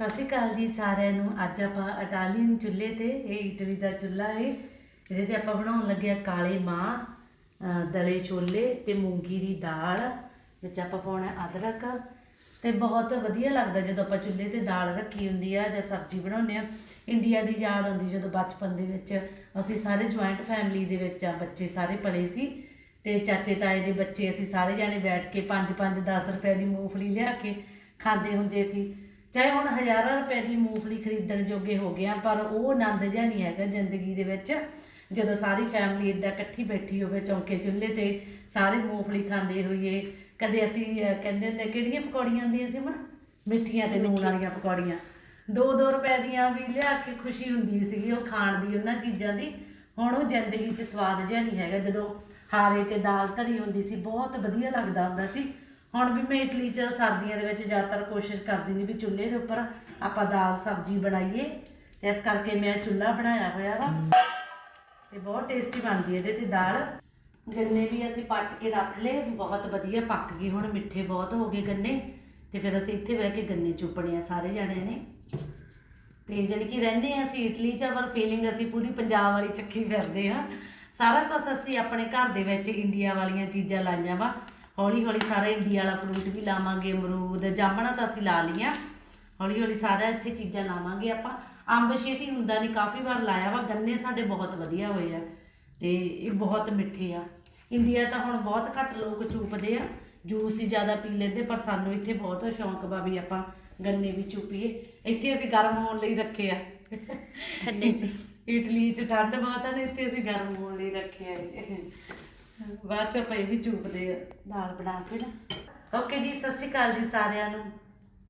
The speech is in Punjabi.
ਸਤਿ ਸ਼੍ਰੀ ਅਕਾਲ ਜੀ ਸਾਰਿਆਂ ਨੂੰ। ਅੱਜ ਆਪਾਂ ਇਟਾਲੀਅਨ ਚੁੱਲ੍ਹੇ ਤੇ, ਇਹ ਇਟਲੀ ਦਾ ਚੁੱਲ੍ਹਾ ਹੈ ਇਹਦੇ ਤੇ ਆਪਾਂ ਬਣਾਉਣ ਲੱਗੇ ਆ ਕਾਲੇ ਮਾਂ ਦਲੇ ਛੋਲੇ ਤੇ ਮੂੰਗੀ ਦੀ ਦਾਲ, ਵਿੱਚ ਆਪਾਂ ਪਾਉਣਾ ਅਦਰਕ ਤੇ ਬਹੁਤ ਵਧੀਆ ਲੱਗਦਾ ਜਦੋਂ ਆਪਾਂ ਚੁੱਲ੍ਹੇ ਤੇ ਦਾਲ ਰੱਖੀ ਹੁੰਦੀ ਆ ਜਾਂ ਸਬਜ਼ੀ ਬਣਾਉਂਦੇ ਆ। ਇੰਡੀਆ ਦੀ ਯਾਦ ਆਉਂਦੀ ਜਦੋਂ ਬਚਪਨ ਦੇ ਵਿੱਚ ਅਸੀਂ ਸਾਰੇ ਜੁਆਇੰਟ ਫੈਮਿਲੀ ਦੇ ਵਿੱਚ ਆ, ਬੱਚੇ ਸਾਰੇ ਪਲੇ ਸੀ ਤੇ ਚਾਚੇ ਤਾਏ ਦੇ ਬੱਚੇ ਅਸੀਂ ਸਾਰੇ ਜਾਣੇ ਬੈਠ ਕੇ 5-5 10 ਰੁਪਏ ਦੀ ਮੂੰਗਫਲੀ ਲਿਆ ਕੇ ਖਾਂਦੇ ਹੁੰਦੇ ਸੀ। ਚਾਹੇ ਹੁਣ ਹਜ਼ਾਰਾਂ ਰੁਪਏ ਦੀ ਮੂੰਗਫਲੀ ਖਰੀਦਣ ਜੋਗੇ ਹੋ ਗਏ ਆ ਪਰ ਉਹ ਆਨੰਦ ਜਿਹਾ ਨਹੀਂ ਹੈਗਾ ਜ਼ਿੰਦਗੀ ਦੇ ਵਿੱਚ। ਜਦੋਂ ਸਾਰੀ ਫੈਮਿਲੀ ਇਦਾਂ ਇਕੱਠੀ ਬੈਠੀ ਹੋਵੇ ਚੌਂਕੇ ਚੁੱਲ੍ਹੇ ਤੇ ਸਾਰੇ ਮੂੰਗਫਲੀ ਖਾਂਦੇ ਹੋਈਏ ਕਦੇ ਅਸੀਂ ਕਹਿੰਦੇ ਹੁੰਦੇ ਕਿਹੜੀਆਂ ਪਕੌੜੀਆਂ ਹੁੰਦੀਆਂ ਸੀ ਮਨ ਮਿੱਠੀਆਂ ਤੇ ਨੂਣ ਵਾਲੀਆਂ ਪਕੌੜੀਆਂ। 2-2 ਰੁਪਏ ਦੀਆਂ ਵੀ ਲਿਆ ਕੇ ਖੁਸ਼ੀ ਹੁੰਦੀ ਸੀਗੀ ਉਹ ਖਾਣ ਦੀ ਉਹਨਾਂ ਚੀਜ਼ਾਂ ਦੀ। ਹੁਣ ਉਹ ਜ਼ਿੰਦਗੀ 'ਚ ਸਵਾਦ ਜਿਹਾ ਨਹੀਂ ਹੈਗਾ। ਜਦੋਂ ਹਾਰੇ ਤੇ ਦਾਲ ਧਰੀ ਹੁੰਦੀ ਸੀ ਬਹੁਤ ਵਧੀਆ ਲੱਗਦਾ ਹੁੰਦਾ ਸੀ। ਹੁਣ ਵੀ ਮੈਂ ਇਟਲੀ 'ਚ ਸਰਦੀਆਂ ਦੇ ਵਿੱਚ ਜ਼ਿਆਦਾਤਰ ਕੋਸ਼ਿਸ਼ ਕਰਦੀ ਨਹੀਂ ਵੀ ਚੁੱਲ੍ਹੇ ਦੇ ਉੱਪਰ ਆਪਾਂ ਦਾਲ ਸਬਜ਼ੀ ਬਣਾਈਏ ਤੇ ਇਸ ਕਰਕੇ ਮੈਂ ਚੁੱਲ੍ਹਾ ਬਣਾਇਆ ਹੋਇਆ ਵਾ। ਤੇ ਬਹੁਤ ਟੇਸਟੀ ਬਣਦੀ ਹੈ ਇਹਦੇ ਤੇ ਦਾਲ। ਗੰਨੇ ਵੀ ਅਸੀਂ ਪੱਟ ਕੇ ਰੱਖ ਲਏ, ਬਹੁਤ ਵਧੀਆ ਪੱਕ ਗਏ ਹੁਣ, ਮਿੱਠੇ ਬਹੁਤ ਹੋ ਗਏ ਗੰਨੇ। ਤੇ ਫਿਰ ਅਸੀਂ ਇੱਥੇ ਬਹਿ ਕੇ ਗੰਨੇ ਚੁੱਪਣੇ ਆ ਸਾਰੇ ਜਣਿਆਂ ਨੇ। ਤੇ ਜਾਣੀ ਕਿ ਰਹਿੰਦੇ ਆ ਅਸੀਂ ਇਟਲੀ ਚ, ਪਰ ਫੀਲਿੰਗ ਅਸੀਂ ਪੂਰੀ ਪੰਜਾਬ ਵਾਲੀ ਚੱਕੀ ਫਿਰਦੇ ਆ ਸਾਰਾ ਕੁਝ ਅਸੀਂ ਆਪਣੇ ਘਰ ਦੇ ਵਿੱਚ ਇੰਡੀਆ ਵਾਲੀਆਂ ਚੀਜ਼ਾਂ ਲਾਈਆਂ ਵਾ। ਹੌਲੀ ਹੌਲੀ ਸਾਰਾ ਇੰਡੀਆ ਵਾਲਾ ਫਰੂਟ ਵੀ ਲਾਵਾਂਗੇ ਅਮਰੂਦ ਜਾਮਣਾ ਤਾਂ ਅਸੀਂ ਲਾ ਲਈਆਂ। ਹੌਲੀ ਹੌਲੀ ਸਾਰਾ ਇੱਥੇ ਚੀਜ਼ਾਂ ਲਾਵਾਂਗੇ ਆਪਾਂ। ਅੰਬ ਛੇਤੀ ਹੁੰਦਾ ਨਹੀਂ ਕਾਫੀ ਵਾਰ ਲਾਇਆ ਵਾ ਗੰਨੇ ਸਾਡੇ ਬਹੁਤ ਵਧੀਆ ਹੋਏ ਆ ਤੇ ਇਹ ਬਹੁਤ ਮਿੱਠੇ ਆ। ਇੰਡੀਆ ਤਾਂ ਹੁਣ ਬਹੁਤ ਘੱਟ ਲੋਕ ਚੂਪਦੇ ਆ ਜੂਸ ਹੀ ਜ਼ਿਆਦਾ ਪੀ ਲੈਂਦੇ ਪਰ ਸਾਨੂੰ ਇੱਥੇ ਬਹੁਤ ਸ਼ੌਂਕ ਵਾ ਵੀ ਆਪਾਂ ਗੰਨੇ ਵੀ ਚੂਪੀਏ। ਇੱਥੇ ਅਸੀਂ ਗਰਮ ਹੋਣ ਲਈ ਰੱਖੇ ਆ। ਠੰਡੇ ਸੀ। ਇਟਲੀ ਚ ਠੰਡ ਬਹੁਤ ਆ ਨੇ ਇੱਥੇ ਅਸੀਂ ਗਰਮ ਹੋਣ ਲਈ ਰੱਖੇ ਆ। ਬਾਅਦ ਚ ਆਪਾਂ ਇਹ ਵੀ ਚੂਪਦੇ ਆ। ਦਾਲ ਬਣਾ ਕੇ ਨਾ। ਓਕੇ ਜੀ ਸਤਿ ਸ਼੍ਰੀ ਅਕਾਲ ਜੀ ਸਾਰਿਆਂ ਨੂੰ।